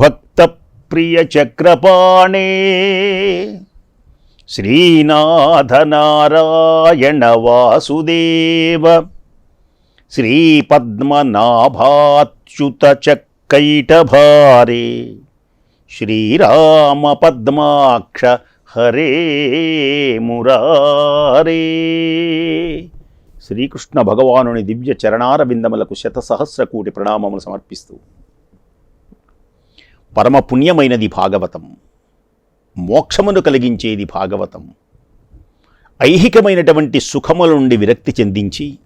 భక్తప్రియ చక్రపాణే శ్రీనాథ నారాయణ వాసుదేవ శ్రీపద్మనాభాచ్యుత చక్కైటభారే శ్రీరామ పద్మాక్ష హరే మురారే. శ్రీకృష్ణ భగవానుని దివ్య చరణారవిందములకు శత సహస్ర కోటి ప్రణామములు సమర్పిస్తూ పరమ పుణ్యమైనది భాగవతం. మోక్షమును కలిగించేది భాగవతం. ఐహికమైనటువంటి సుఖముల నుండి విరక్తి చెందించి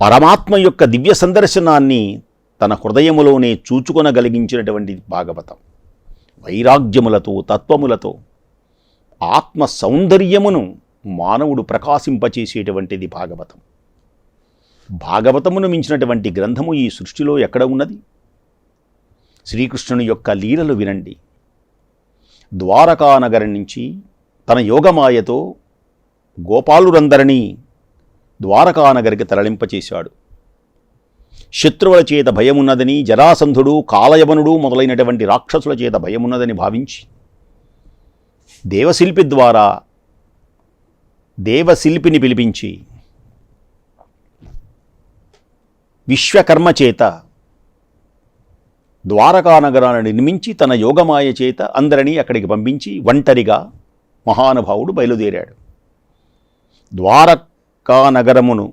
పరమాత్మ యొక్క దివ్య సందర్శనాన్ని తన హృదయములోనే చూచుకొనగలిగించినటువంటి భాగవతం. వైరాగ్యములతో తత్వములతో ఆత్మ సౌందర్యమును మానవుడు ప్రకాశింపచేసేటువంటిది భాగవతం. భాగవతమును మించినటువంటి గ్రంథము ఈ సృష్టిలో ఎక్కడ ఉన్నది? శ్రీకృష్ణుని యొక్క లీలలు వినండి. ద్వారకానగరం నుంచి తన యోగమాయతో గోపాలురందరినీ ద్వారకానగరికి తరలింపచేశాడు. శత్రువుల చేత భయమున్నదని జరాసంధుడు కాలయవనుడు మొదలైనటువంటి రాక్షసుల చేత భయమున్నదని భావించి దేవశిల్పి ద్వారా దేవశిల్పిని పిలిపించి విశ్వకర్మ చేత ద్వారకానగరాన్ని నిర్మించి తన యోగమాయ చేత అందరినీ అక్కడికి పంపించి ఒంటరిగా మహానుభావుడు బయలుదేరాడు. ద్వారకానగరమును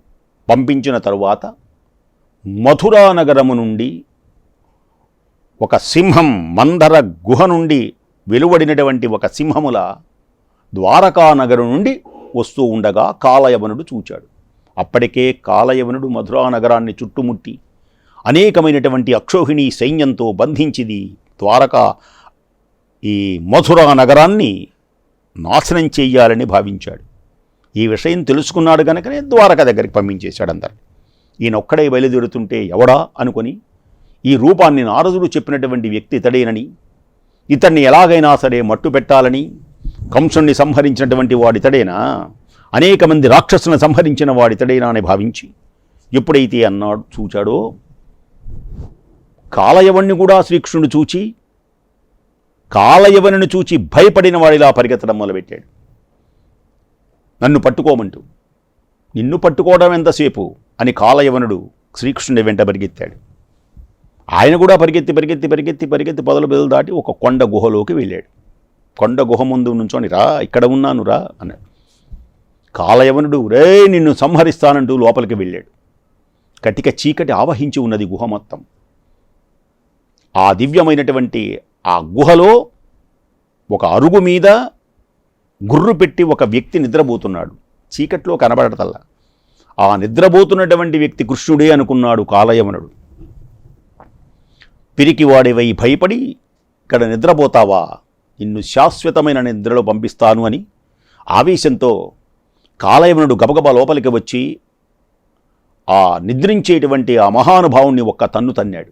పంపించిన తరువాత మథురా నగరము నుండి ఒక సింహం మందర గుహ నుండి వెలువడినటువంటి ఒక సింహముల ద్వారకానగరం నుండి వస్తూ ఉండగా కాలయవనుడు చూచాడు. అప్పటికే కాలయవనుడు మధురా నగరాన్ని చుట్టుముట్టి అనేకమైనటువంటి అక్షోహిణి సైన్యంతో బంధించిది ద్వారక ఈ మధుర నగరాన్ని నాశనం చేయాలని భావించాడు. ఈ విషయం తెలుసుకున్నాడు కనుకనే ద్వారక దగ్గరికి పంపించేశాడు అందరు ఈయన ఒక్కడే బయలుదేరుతుంటే ఎవడా అనుకొని ఈ రూపాన్ని నారదుడు చెప్పినటువంటి వ్యక్తి ఇతడేనని ఇతన్ని ఎలాగైనా సరే మట్టు పెట్టాలని కంసుణ్ణి సంహరించినటువంటి వాడితడేనా అనేక మంది రాక్షసులను సంహరించిన వాడితడేనా అని భావించి ఎప్పుడైతే అన్నాడు చూచాడో కాలయవణ్ణి కూడా శ్రీకృష్ణుడు చూచి కాలయవనుని చూచి భయపడిన వాడిలా పరిగెత్తడం మొదలుపెట్టాడు. నన్ను పట్టుకోమంటూ నిన్ను పట్టుకోవడం ఎంతసేపు అని కాలయవనుడు శ్రీకృష్ణుడి వెంట పరిగెత్తాడు. ఆయన కూడా పరిగెత్తి పరిగెత్తి పరిగెత్తి పరిగెత్తి పొదలు బెదలు దాటి ఒక కొండ గుహలోకి వెళ్ళాడు. కొండ గుహ ముందు నుంచొని రా ఇక్కడ ఉన్నాను రా అన్నాడు. కాలయవనుడు రే నిన్ను సంహరిస్తానంటూ లోపలికి వెళ్ళాడు. కటిక చీకటి ఆవహించి ఉన్నది గుహ మొత్తం. ఆ దివ్యమైనటువంటి ఆ గుహలో ఒక అరుగు మీద గుర్రు పెట్టి ఒక వ్యక్తి నిద్రపోతున్నాడు. చీకట్లో కనబడటల్లా. ఆ నిద్రపోతున్నటువంటి వ్యక్తి కృష్ణుడే అనుకున్నాడు కాలయవనుడు పిరికివాడివై భయపడి ఇక్కడ నిద్రపోతావా? నిన్ను శాశ్వతమైన నిద్రలో పంపిస్తాను అని ఆవేశంతో కాలయవనుడు గబగబా లోపలికి వచ్చి ఆ నిద్రించేటువంటి ఆ మహానుభావుణ్ణి ఒక్క తన్ను తన్నాడు.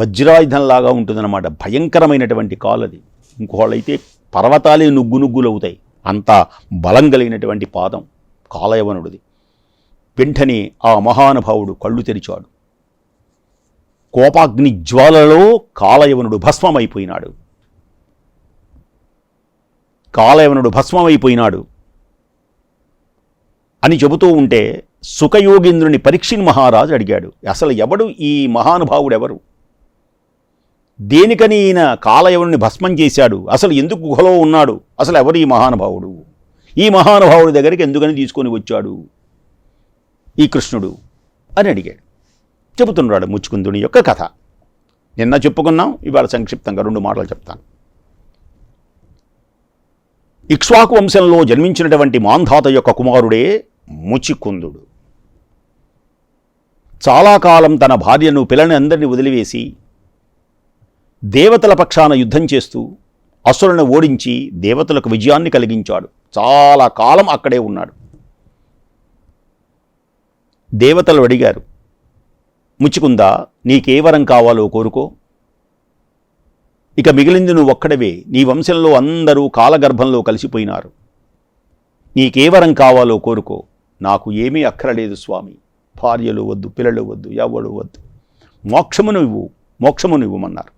వజ్రాయుధంలాగా ఉంటుందన్నమాట. భయంకరమైనటువంటి కాలు అది ఇంకోళ్ళైతే పర్వతాలే నుగ్గు నుగ్గులవుతాయి. అంత బలం కలిగినటువంటి పాదం కాలయవనుడిది. వెంటనే ఆ మహానుభావుడు కళ్ళు తెరిచాడు. కోపాగ్ని జ్వాలలో కాలయవనుడు భస్మమైపోయినాడు. కాలయవనుడు భస్మమైపోయినాడు. అని చెబుతూ ఉంటే సుఖయోగేంద్రుని పరీక్షిన్ మహారాజు అడిగాడు. అసలు ఎవడు? ఈ మహానుభావుడు ఎవరు? దేనికని ఈయన కాలయవుని భస్మం చేశాడు? అసలు ఎందుకు గుహలో ఉన్నాడు? అసలు ఎవరు ఈ మహానుభావుడు? ఈ మహానుభావుడి దగ్గరికి ఎందుకని తీసుకొని వచ్చాడు? ఈ కృష్ణుడు అని అడిగాడు. చెబుతున్నాడు ముచ్చుకుందుని యొక్క కథ. నిన్న చెప్పుకున్నాం ఇవాళ సంక్షిప్తంగా రెండు మాటలు చెప్తాను. ఇక్ష్వాకు వంశంలో జన్మించినటువంటి మాంధాత యొక్క కుమారుడే ముచికుందుడు. చాలా కాలం తన భార్యను పిల్లని అందరినీ వదిలివేసి దేవతల పక్షాన యుద్ధం చేస్తూ అసురులను ఓడించి దేవతలకు విజయాన్ని కలిగించాడు. చాలా కాలం అక్కడే ఉన్నాడు. దేవతలు అడిగారు ముచ్చుకుందా నీకే వరం కావాలో కోరుకో. ఇక మిగిలింది నువ్వు ఒక్కడవే. నీ వంశంలో అందరూ కాలగర్భంలో కలిసిపోయినారు. నీకే వరం కావాలో కోరుకో. నాకు ఏమీ అక్కరలేదు స్వామి. భార్యలు వద్దు పిల్లలు వద్దు ఎవడు వద్దు. మోక్షమును ఇవ్వు మోక్షమును ఇవ్వమన్నారు.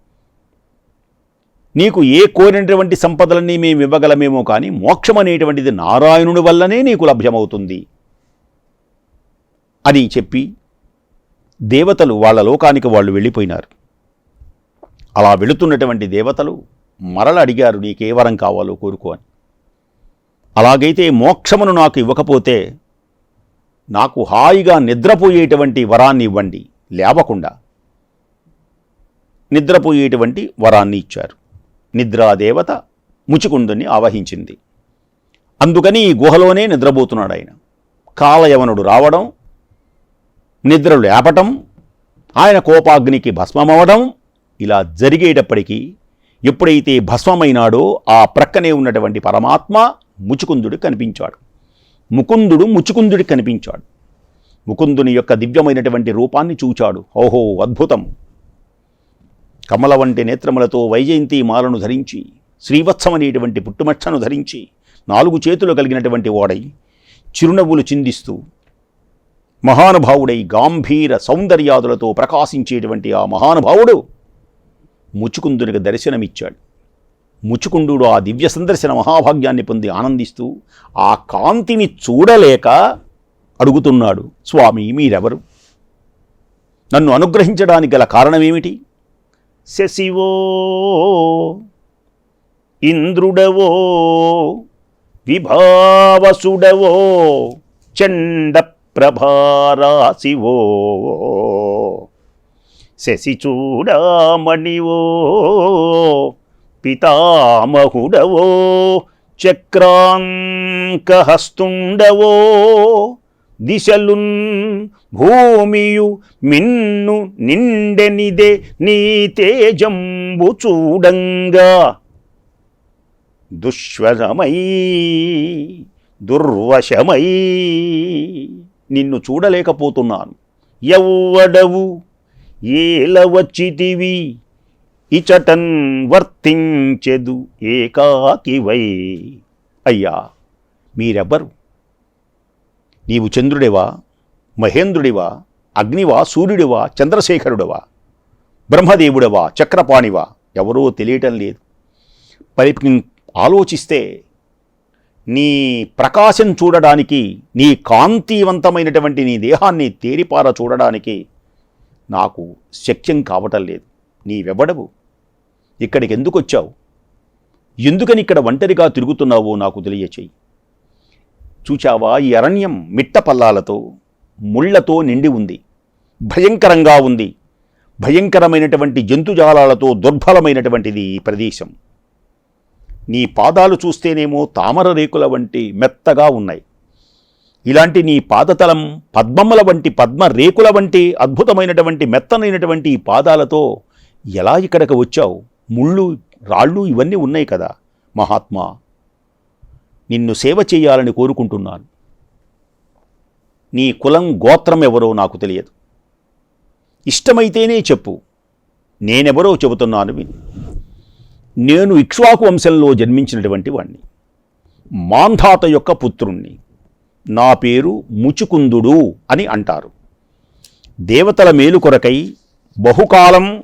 నీకు ఏ కోరినటువంటి సంపదలన్నీ మేము ఇవ్వగలమేమో కానీ మోక్షం అనేటువంటిది నారాయణుడి వల్లనే నీకు లభ్యమవుతుంది. అని చెప్పి దేవతలు వాళ్ళ లోకానికి వాళ్ళు వెళ్ళిపోయినారు. అలా వెళుతున్నటువంటి దేవతలు మరల అడిగారు నీకే వరం కావాలో కోరుకో అని. అలాగైతే మోక్షమును నాకు ఇవ్వకపోతే నాకు హాయిగా నిద్రపోయేటువంటి వరాన్ని ఇవ్వండి. లేవకుండా నిద్రపోయేటువంటి వరాన్ని ఇచ్చారు. నిద్రాదేవత ముచుకుందుని ఆవహించింది. అందుకని ఈ గుహలోనే నిద్రపోతున్నాడు ఆయన. కాలయవనుడు రావడం నిద్ర లేపటం ఆయన కోపాగ్నికి భస్మమవడం ఇలా జరిగేటప్పటికీ ఎప్పుడైతే భస్మమైనాడో ఆ ప్రక్కనే ఉన్నటువంటి పరమాత్మ ముచుకుందుడు కనిపించాడు. ముకుందుడు ముచుకుందుడికి కనిపించాడు. ముకుందుని యొక్క దివ్యమైనటువంటి రూపాన్ని చూచాడు. ఓహో అద్భుతం! కమల వంటి నేత్రములతో వైజయంతి మాలను ధరించి శ్రీవత్సమనేటువంటి పుట్టుమచ్చను ధరించి నాలుగు చేతులు కలిగినటువంటి వాడై చిరునవ్వులు చిందిస్తూ మహానుభావుడై గాంభీర సౌందర్యాదులతో ప్రకాశించేటువంటి ఆ మహానుభావుడు ముచుకుందునికి దర్శనమిచ్చాడు. ముచుకుండు ఆ దివ్య సందర్శన మహాభాగ్యాన్ని పొంది ఆనందిస్తూ ఆ కాంతిని చూడలేక అడుగుతున్నాడు స్వామి మీరెవరు? నన్ను అనుగ్రహించడానికి గల కారణమేమిటి? శశివో ఇంద్రుడవో విభావసుడవో చండ ప్రభారాశివో శశిచూడామణివో పితామహుడవో చక్రాంకహస్తుండవో దిశలున్ భూమియు మిన్ను నిండెనిదే నీ తేజంబు చూడంగా. దుష్వరమై దుర్వశమై నిన్ను చూడలేకపోతున్నాను. ఎవ్వడవు ఏల వచ్చితివి ఇచటన్ వర్తించెదు ఏకాకివై. అయ్యా మీరెవ్వరు? నీవు చంద్రుడివా? మహేంద్రుడివా? అగ్నివా? సూర్యుడివా? చంద్రశేఖరుడివా? బ్రహ్మదేవుడివా? చక్రపాణివా? ఎవరో తెలియటం లేదు. పరి ఆలోచిస్తే నీ ప్రకాశం చూడడానికి నీ కాంతివంతమైనటువంటి నీ దేహాన్ని తేరిపార చూడడానికి నాకు శక్యం కావటం లేదు. నీవెవ్వడవు? ఇక్కడికి ఎందుకు వచ్చావు ఎందుకని ఇక్కడ ఒంటరిగా తిరుగుతున్నావో నాకు తెలియచేయి. చూచావా ఈ అరణ్యం మిట్ట పల్లాలతో ముళ్ళతో నిండి ఉంది. భయంకరంగా ఉంది. భయంకరమైనటువంటి జంతుజాలాలతో దుర్బలమైనటువంటిది ఈ ప్రదేశం. నీ పాదాలు చూస్తేనేమో తామర రేకుల వంటి మెత్తగా ఉన్నాయి. ఇలాంటి నీ పాదతలం పద్మముల వంటి పద్మ రేకుల వంటి అద్భుతమైనటువంటి మెత్తనైనటువంటి పాదాలతో ఎలా ఇక్కడికి వచ్చావు? ముళ్ళు రాళ్ళు ఇవన్నీ ఉన్నాయి కదా మహాత్మా. నిన్ను సేవ చేయాలని కోరుకుంటున్నాను. నీ కులం గోత్రం ఎవరో నాకు తెలియదు. ఇష్టమైతేనే చెప్పు నేనెవరో చెబుతున్నాను విని. నేను ఇక్ష్వాకు వంశంలో జన్మించినటువంటి వాణ్ణి. మాంధాత యొక్క పుత్రుణ్ణి. నా పేరు ముచుకుందుడు అని అంటారు. దేవతల మేలు కొరకై బహుకాలం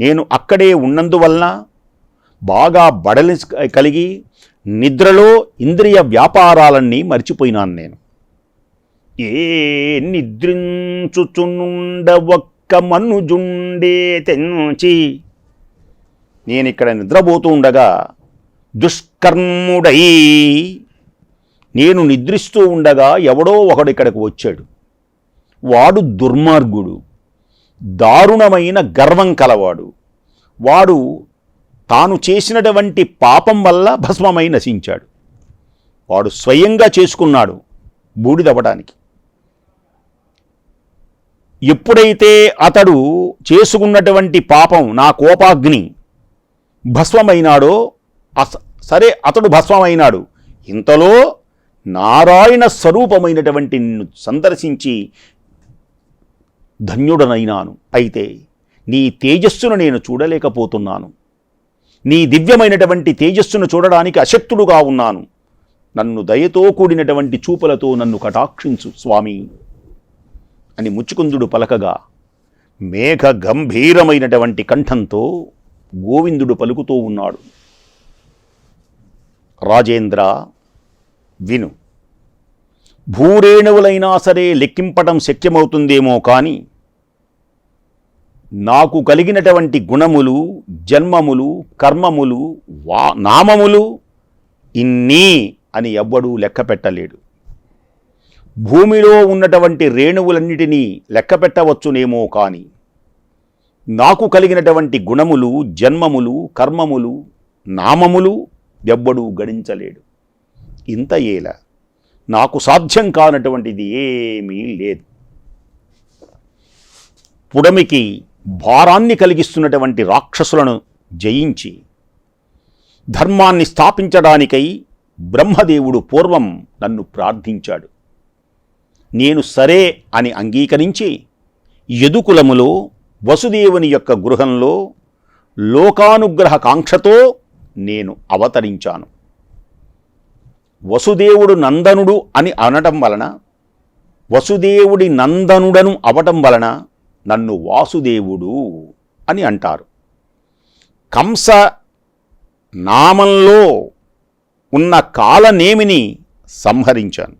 నేను అక్కడే ఉన్నందువలన బాగా బడలి కలిగి నిద్రలో ఇంద్రియ వ్యాపారాలన్నీ మర్చిపోయినాను నేను. ఏ నిద్రించుచునుండ ఒక్క మనుజుండే తెంచి నేను ఇక్కడ నిద్రపోతూ ఉండగా దుష్కర్ముడై నేను నిద్రిస్తూ ఉండగా ఎవడో ఒకడు ఇక్కడికి వచ్చాడు. వాడు దుర్మార్గుడు. దారుణమైన గర్వం కలవాడు. వాడు తాను చేసినటువంటి పాపం వల్ల భస్మమై నశించాడు. వాడు స్వయంగా చేసుకున్నాడు బూడిదవ్వడానికి. ఎప్పుడైతే అతడు చేసుకున్నటువంటి పాపం నా కోపాగ్ని భస్మమైనాడో అస- సరే అతడు భస్మమైనాడు. ఇంతలో నారాయణ స్వరూపమైనటువంటి నిన్ను సందర్శించి ధన్యుడనైనాను. అయితే నీ తేజస్సును నేను చూడలేకపోతున్నాను. నీ దివ్యమైనటువంటి తేజస్సును చూడడానికి అశక్తుడుగా ఉన్నాను. నన్ను దయతో కూడినటువంటి చూపులతో నన్ను కటాక్షించు స్వామి. అని ముచ్చుకుందుడు పలకగా మేఘ గంభీరమైనటువంటి కంఠంతో గోవిందుడు పలుకుతూ ఉన్నాడు. రాజేంద్ర విను. భూరేణువులైనా సరే లెక్కింపటం శక్యమవుతుందేమో కానీ నాకు కలిగినటువంటి గుణములు జన్మములు కర్మములు వా నామములు ఇన్ని అని ఎవ్వడూ లెక్క పెట్టలేడు. భూమిలో ఉన్నటువంటి రేణువులన్నిటినీ లెక్క పెట్టవచ్చునేమో కానీ నాకు కలిగినటువంటి గుణములు జన్మములు కర్మములు నామములు ఎవ్వడూ గణించలేడు. ఇంత ఏలా. నాకు సాధ్యం కానటువంటిది ఏమీ లేదు. పుడమికి భారాన్ని కలిగిస్తున్నటువంటి రాక్షసులను జయించి ధర్మాన్ని స్థాపించడానికై బ్రహ్మదేవుడు పూర్వం నన్ను ప్రార్థించాడు. నేను సరే అని అంగీకరించి యదుకులములో వసుదేవుని యొక్క గృహంలో లోకానుగ్రహ కాంక్షతో నేను అవతరించాను. వసుదేవుడు నందనుడు అని అనటం వలన వసుదేవుడి నందనుడను అవటం వలన నన్ను వాసుదేవుడు అని అంటారు. కంస నామంలో ఉన్న కాలనేమిని సంహరించాను.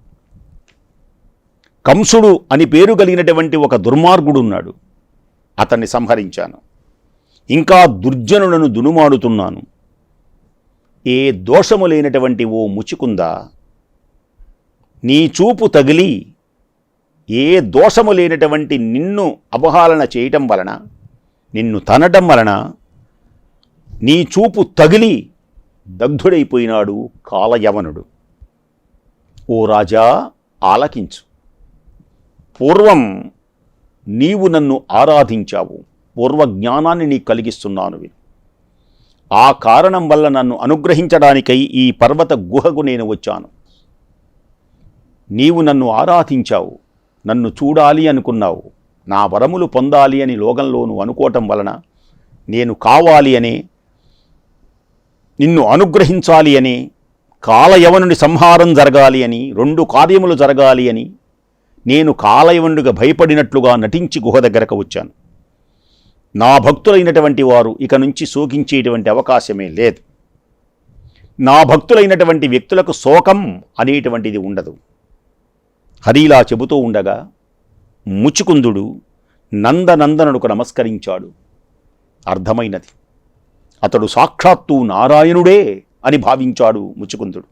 కంసుడు అని పేరు కలిగినటువంటి ఒక దుర్మార్గుడు ఉన్నాడు అతన్ని సంహరించాను. ఇంకా దుర్జనులను దునుమాడుతున్నాను. ఏ దోషము లేనటువంటి ఓ ముచుకుందా నీ చూపు తగిలి ఏ దోషము లేనటువంటి నిన్ను అవహాలన చేయటం వలన నిన్ను తనటం వలన నీ చూపు తగిలి దగ్ధుడైపోయినాడు కాలయవనుడు. ఓ రాజా ఆలకించు. పూర్వం నీవు నన్ను ఆరాధించావు. పూర్వ జ్ఞానాన్ని నీకు కలిగిస్తున్నాను విను. ఆ కారణం వల్ల నన్ను అనుగ్రహించడానికై ఈ పర్వత గుహకు నేను వచ్చాను. నీవు నన్ను ఆరాధించావు నన్ను చూడాలి అనుకున్నావు నా వరములు పొందాలి అని లోకంలో అనుకోవటం వలన నేను కావాలి అని నిన్ను అనుగ్రహించాలి అని కాలయవనుడి సంహారం జరగాలి అని రెండు కార్యములు జరగాలి అని నేను కాలయవనుడిగా భయపడినట్లుగా నటించి గుహ దగ్గరకు వచ్చాను. నా భక్తులైనటువంటి వారు ఇక నుంచి శోకించేటువంటి అవకాశమే లేదు. నా భక్తులైనటువంటి వ్యక్తులకు శోకం అనేటువంటిది ఉండదు. హరిలా చెబుతూ ఉండగా ముచుకుందుడు నందనందనుడుకు నమస్కరించాడు. అర్థమైనది. అతడు సాక్షాత్తు నారాయణుడే అని భావించాడు ముచుకుందుడు.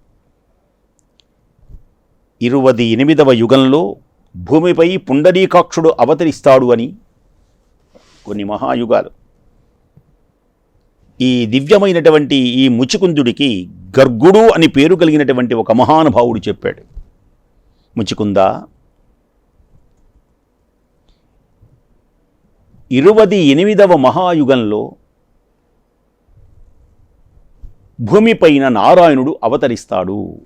ఇరువది ఎనిమిదవ యుగంలో భూమిపై పుండరీకాక్షుడు అవతరిస్తాడు అని కొన్ని మహాయుగాలు. ఈ దివ్యమైనటువంటి ఈ ముచుకుందుడికి గర్గుడు అని పేరు కలిగినటువంటి ఒక మహానుభావుడు చెప్పాడు. ముచుకుంద? ఇరువది ఎనిమిదవ మహాయుగంలో భూమిపైన నారాయణుడు అవతరిస్తాడు.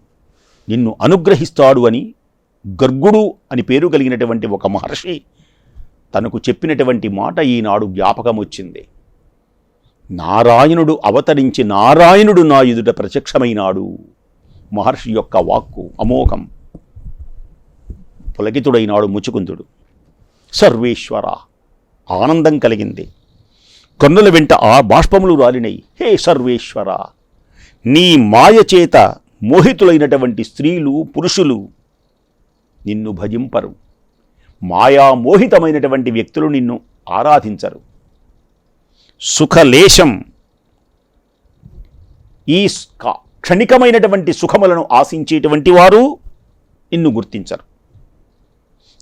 నిన్ను అనుగ్రహిస్తాడు అని గర్గుడు అని పేరు కలిగినటువంటి ఒక మహర్షి తనకు చెప్పినటువంటి మాట ఈనాడు జ్ఞాపకం వచ్చింది నారాయణుడు అవతరించి నారాయణుడు నా ఎదుట ప్రత్యక్షమైనాడు. మహర్షి యొక్క వాక్కు అమోఘం. పులకితుడైనాడు ముచుకుందుడు. సర్వేశ్వర ఆనందం కలిగింది. కన్నుల వెంట ఆ బాష్పములు రాలినై హే సర్వేశ్వర నీ మాయ చేత మోహితులైనటువంటి స్త్రీలు పురుషులు నిన్ను భజింపరు. మాయామోహితమైనటువంటి వ్యక్తులు నిన్ను ఆరాధించరు. సుఖలేశం ఈ క్షణికమైనటువంటి సుఖములను ఆశించేటువంటి వారు నిన్ను గుర్తించరు.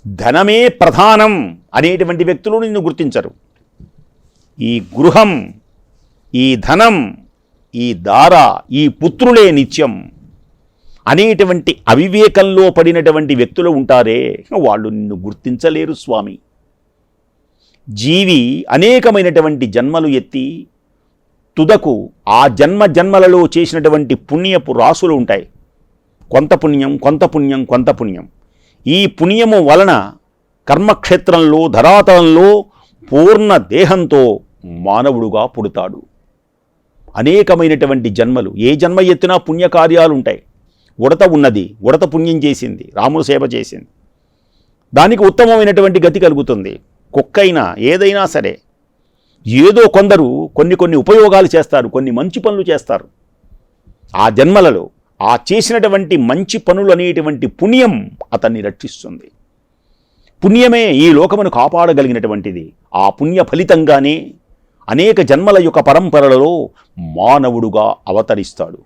ధనమే ప్రధానం అనేటువంటి వ్యక్తులు నిన్ను గుర్తించరు. ఈ గృహం ఈ ధనం ఈ దార ఈ పుత్రులే నిత్యం అనేటువంటి అవివేకంలో పడినటువంటి వ్యక్తులు ఉంటారే. వాళ్ళు నిన్ను గుర్తించలేరు స్వామి. జీవి అనేకమైనటువంటి జన్మలు ఎత్తి తుదకు ఆ జన్మ జన్మలలో చేసినటువంటి పుణ్యపు రాసులు ఉంటాయి. కొంత పుణ్యం కొంత పుణ్యం కొంత పుణ్యం. ఈ పుణ్యము వలన కర్మక్షేత్రంలో ధరాతలంలో పూర్ణ దేహంతో మానవుడుగా పుడతాడు. అనేకమైనటువంటి జన్మలు. ఏ జన్మ ఎత్తినా పుణ్యకార్యాలు ఉంటాయి. ఉడత ఉన్నది ఉడత పుణ్యం చేసింది రాముడు సేవ చేసింది. దానికి ఉత్తమమైనటువంటి గతి కలుగుతుంది. కుక్కైనా ఏదైనా సరే ఏదో కొందరు కొన్ని కొన్ని ఉపయోగాలు చేస్తారు కొన్ని మంచి పనులు చేస్తారు. ఆ జన్మలలో ఆ చేసినటువంటి మంచి పనులు అనేటువంటి పుణ్యం అతన్ని రక్షిస్తుంది. పుణ్యమే ఈ లోకమును కాపాడగలిగినటువంటిది. ఆ పుణ్య ఫలితంగానే అనేక జన్మల యొక్క పరంపరలలో మానవుడుగా అవతరిస్తాడు.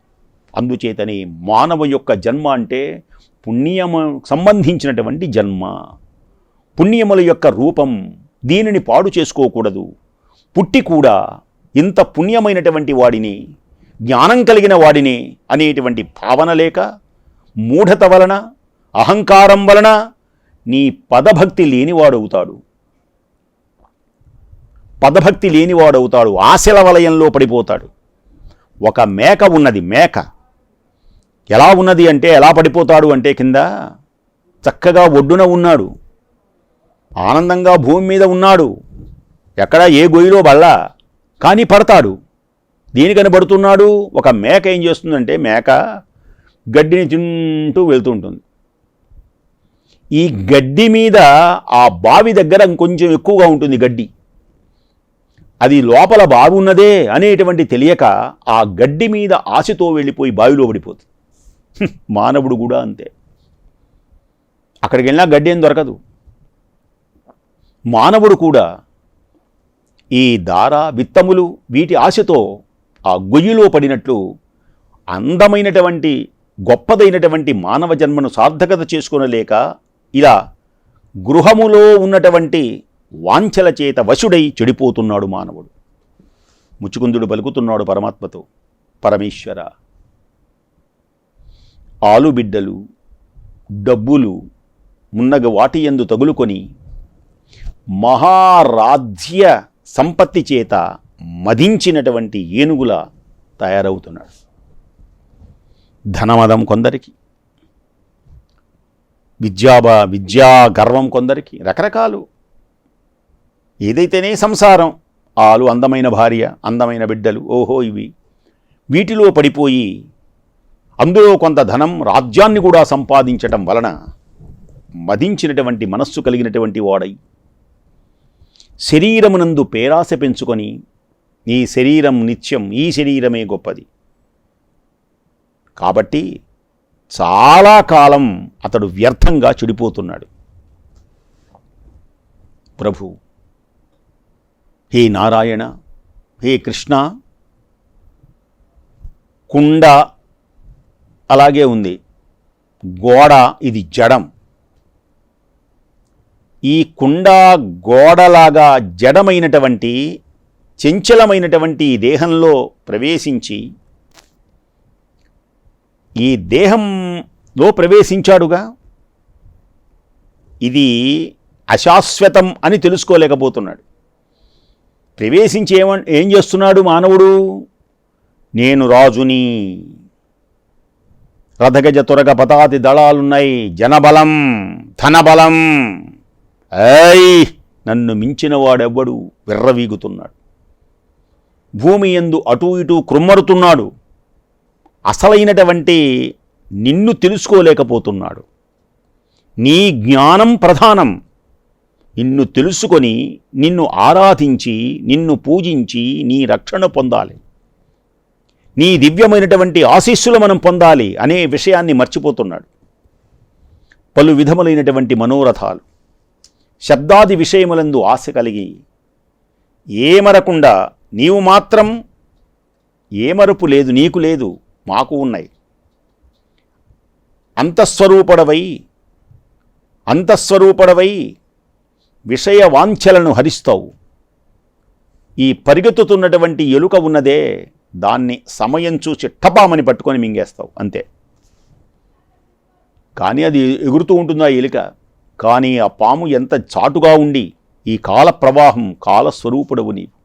అందుచేతనే మానవ యొక్క జన్మ అంటే పుణ్యము సంబంధించినటువంటి జన్మ. పుణ్యముల యొక్క రూపం దీనిని పాడు చేసుకోకూడదు. పుట్టి కూడా ఇంత పుణ్యమైనటువంటి వాడిని జ్ఞానం కలిగిన వాడిని అనేటువంటి భావన లేక మూఢత వలన అహంకారం వలన నీ పదభక్తి లేనివాడవుతాడు. పదభక్తి లేనివాడవుతాడు ఆశల వలయంలో పడిపోతాడు. ఒక మేక ఉన్నది మేక. ఎలా ఉన్నది అంటే ఎలా పడిపోతాడు అంటే కింద చక్కగా ఒడ్డున ఉన్నాడు. ఆనందంగా భూమి మీద ఉన్నాడు. ఎక్కడ ఏ గొయ్యిలో బళ్ళా కానీ పడతాడు. దేనికని పడుతున్నాడు ఒక మేక ఏం చేస్తుందంటే మేక గడ్డిని తింటూ వెళ్తూ ఉంటుంది ఈ గడ్డి మీద ఆ బావి దగ్గర ఇంకొంచెం ఎక్కువగా ఉంటుంది గడ్డి. అది లోపల బావి ఉన్నదే అనేటువంటి తెలియక ఆ గడ్డి మీద ఆశతో వెళ్ళిపోయి బావిలో పడిపోతుంది. మానవుడు కూడా అంతే. అక్కడికి వెళ్ళినా గడ్డి ఏం దొరకదు. మానవుడు కూడా ఈ దార విత్తములు వీటి ఆశతో ఆ గొయ్యిలో పడినట్లు అందమైనటువంటి గొప్పదైనటువంటి మానవ జన్మను సార్థకత చేసుకునలేక ఇలా గృహములో ఉన్నటువంటి వాంఛల చేత వశుడై చెడిపోతున్నాడు మానవుడు. ముచ్చుకుందుడు పలుకుతున్నాడు పరమాత్మతో. పరమేశ్వర. ఆలుబిడ్డలు డబ్బులు మున్నగ వాటి యందు తగులుకొని మహారాధ్య సంపత్తి చేత మదించినటువంటి ఏనుగుల తయారవుతున్నాడు. ధనమదం కొందరికి విద్యాబ విద్యా గర్వం కొందరికి రకరకాలు. ఏదైతేనే సంసారం ఆలు అందమైన భార్య అందమైన బిడ్డలు ఓహో ఇవి. వీటిలో పడిపోయి అందులో కొంత ధనం రాజ్యాన్ని కూడా సంపాదించటం వలన మదించినటువంటి మనస్సు కలిగినటువంటి వాడై శరీరమునందు పేరాశ పెంచుకొని నీ శరీరం నిత్యం ఈ శరీరమే గొప్పది. కాబట్టి చాలా కాలం అతడు వ్యర్థంగా చెడిపోతున్నాడు. ప్రభు హే నారాయణ హే కృష్ణ కుండ అలాగే ఉంది. గోడ ఇది జడం. ఈ కుండ గోడలాగా జడమైనటువంటి చంచలమైనటువంటి ఈ దేహంలో ప్రవేశించి ఈ దేహంలో ప్రవేశించాడుగా? ఇది అశాశ్వతం అని తెలుసుకోలేకపోతున్నాడు. ప్రవేశించి ఏమ ఏం చేస్తున్నాడు మానవుడు? నేను రాజుని రథగజ తురగ పతాతి దళాలున్నాయి జనబలం ధనబలం. ఐ నన్ను మించిన వాడెవ్వడు విర్రవీగుతున్నాడు. భూమి ఎందు అటూ ఇటూ కృమ్మరుతున్నాడు. అసలైనటువంటి నిన్ను తెలుసుకోలేకపోతున్నాడు. నీ జ్ఞానం ప్రధానం. నిన్ను తెలుసుకొని నిన్ను ఆరాధించి నిన్ను పూజించి నీ రక్షణ పొందాలి. నీ దివ్యమైనటువంటి ఆశీస్సులు మనం పొందాలి అనే విషయాన్ని మర్చిపోతున్నాడు. పలు విధములైనటువంటి మనోరథాలు శబ్దాది విషయములందు ఆశ కలిగి ఏమరకుండా నీవు మాత్రం ఏమరుపు లేదు నీకు లేదు మాకు ఉన్నాయి. అంతఃస్వరూపడవై అంతఃస్వరూపడవై విషయ వాంఛలను హరిస్తావు. ఈ పరిగెత్తుతున్నటువంటి ఎలుక ఉన్నదే దాన్ని సమయం చూసి టపామని పట్టుకొని మింగేస్తావు అంతే. కానీ అది ఎగురుతూ ఉంటుందా ఎలిక ఎలుక? కానీ ఆ పాము ఎంత చాటుగా ఉండి ఈ కాల ప్రవాహం కాలస్వరూపుడవు నీవు.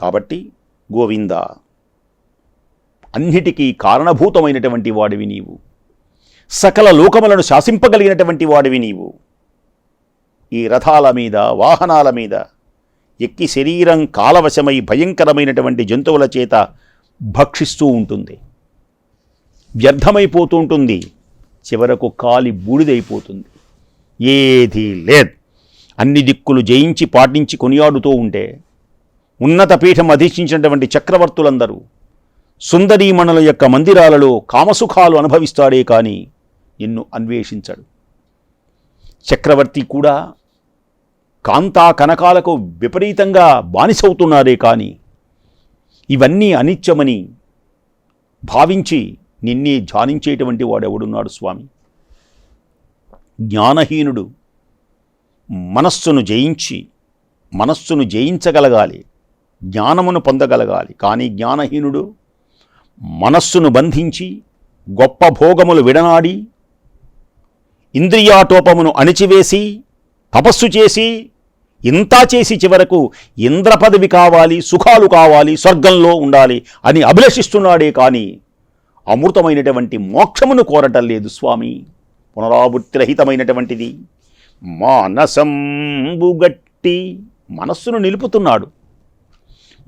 కాబట్టి గోవింద అన్నిటికీ కారణభూతమైనటువంటి వాడివి నీవు. సకల లోకములను శాసింపగలిగినటువంటి వాడివి నీవు. ఈ రథాల మీద వాహనాల మీద ఎక్కి శరీరం కాలవశమై భయంకరమైనటువంటి జంతువుల చేత భక్షిస్తూ ఉంటుంది. వ్యర్థమైపోతూ ఉంటుంది చివరకు కాలి బూడిదైపోతుంది. ఏది లేదు. అన్ని దిక్కులు జయించి పాటించి కొనియాడుతూ ఉంటే ఉన్నత పీఠం అధీక్షించినటువంటి చక్రవర్తులందరూ సుందరీమణుల యొక్క మందిరాలలో కామసుఖాలు అనుభవిస్తాడే కానీ నిన్ను అన్వేషించడు. చక్రవర్తి కూడా కాంతా కనకాలకు విపరీతంగా బానిసవుతున్నారే కానీ ఇవన్నీ అనిత్యమని భావించి నిన్నే ధ్యానించేటువంటి వాడెవడున్నాడు స్వామి? జ్ఞానహీనుడు మనస్సును జయించి మనస్సును జయించగలగాలి జ్ఞానమును పొందగలగాలి. కానీ జ్ఞానహీనుడు మనస్సును బంధించి గొప్ప భోగములు విడనాడి ఇంద్రియాటోపమును అణిచివేసి తపస్సు చేసి ఇంతా చేసి చివరకు ఇంద్ర పదవి కావాలి సుఖాలు కావాలి స్వర్గంలో ఉండాలి అని అభిలషిస్తున్నాడే కానీ అమృతమైనటువంటి మోక్షమును కోరటం లేదు స్వామి. పునరావృత్తిరహితమైనటువంటిది. మానసంబుగట్టి మనస్సును నిలుపుతున్నాడు.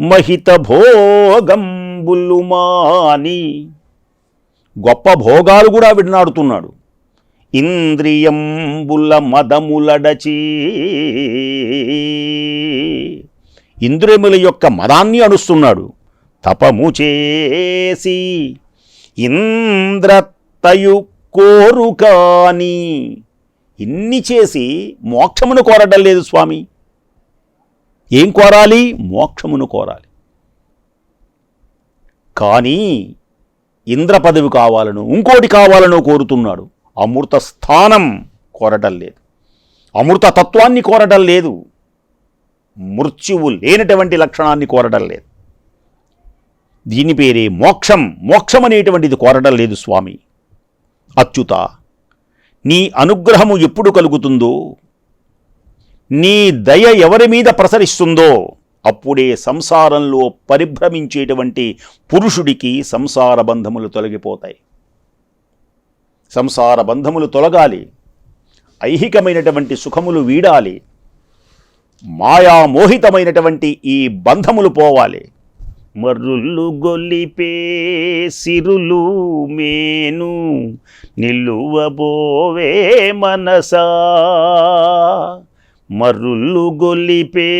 మహిత భోగంబులు మాని గొప్ప భోగాలు కూడా విడనాడుతున్నాడు. ఇంద్రియంబుల మదములడచి ఇంద్రియముల యొక్క మదాన్ని అడుస్తున్నాడు తపము చేసి ఇంద్రతయు కోరు కాని ఇన్ని చేసి మోక్షమును కోరడం లేదు స్వామి. ఏం కోరాలి? మోక్షమును కోరాలి. కానీ ఇంద్ర పదవి కావాలను ఇంకోటి కావాలను కోరుతున్నాడు. అమృత స్థానం కోరటం లేదు. అమృత తత్వాన్ని కోరటం లేదు. మృత్యువు లేనటువంటి లక్షణాన్ని కోరటం లేదు. దీని పేరే మోక్షం. మోక్షం అనేటువంటిది కోరటం లేదు స్వామి. అచ్యుత నీ అనుగ్రహము ఎప్పుడు కలుగుతుందో నీ దయ ఎవరి మీద ప్రసరిస్తుందో అప్పుడే సంసారంలో పరిభ్రమించేటువంటి పురుషుడికి సంసార బంధములు తొలగిపోతాయి. సంసార బంధములు తొలగాలి. ఐహికమైనటువంటి సుఖములు వీడాలి. మాయామోహితమైనటువంటి ఈ బంధములు పోవాలి. మర్రులు గొల్లిపే సిరులు మేను నిలువబోవే మనసా. మర్రులు గొల్లిపే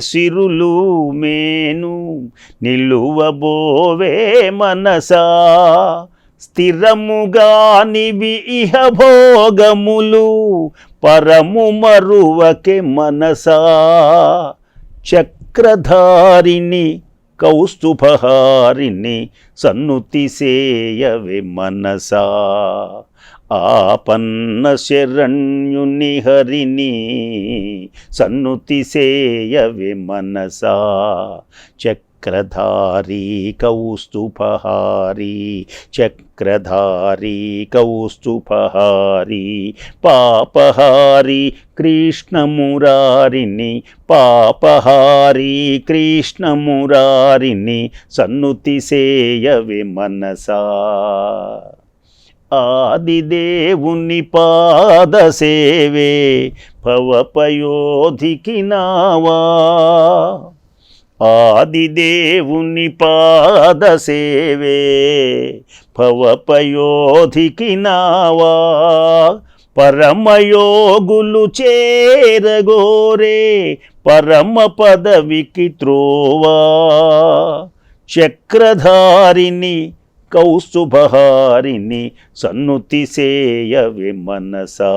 సిరులు మేను నిలువబోవే మనసా. స్థిరముగానివి ఇహ భోగములు పరము మరువకే మనసా. చక్రధారిణి కౌస్తుభహారిణి సన్నుతి సేయవే మనసా. ఆపన్న శరణ్యుని హరిని సన్నుతి సేయవే మనసా. చక్రధారీ కౌస్తుపహారీ చక్రధారీ కౌస్తుపహారీ పాపహారీ కృష్ణమురారిని పాపహారీ కృష్ణమురారిని సన్నుతి సేయవే మనసా. ఆదిదేవుని పాద సేవే భవపయోధికి నావా. ఆదిదేవుని పాద సేవే. భవపయోధికి నావా. పరమయోగులు చేరగోరే. పరమ పదవికి త్రోవా. చక్రధారిని కౌస్తుభహారిని సన్నుతి సేయవి మనసా.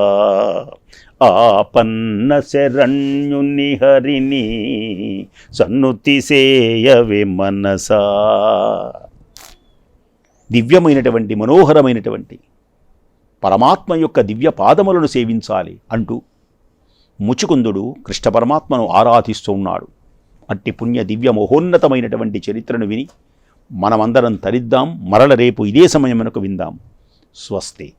ఆపన్న శరణ్యుని హరిని సన్నుతి సేయవే మనసా. దివ్యమైనటువంటి మనోహరమైనటువంటి పరమాత్మ యొక్క దివ్య పాదములను సేవించాలి అంటూ ముచుకుందుడు కృష్ణ పరమాత్మను ఆరాధిస్తూ ఉన్నాడు అట్టి పుణ్య దివ్య మహోన్నతమైనటువంటి చరిత్రను విని మనమందరం తరిద్దాం మరల రేపు ఇదే సమయమునకు విందాం. స్వస్తి.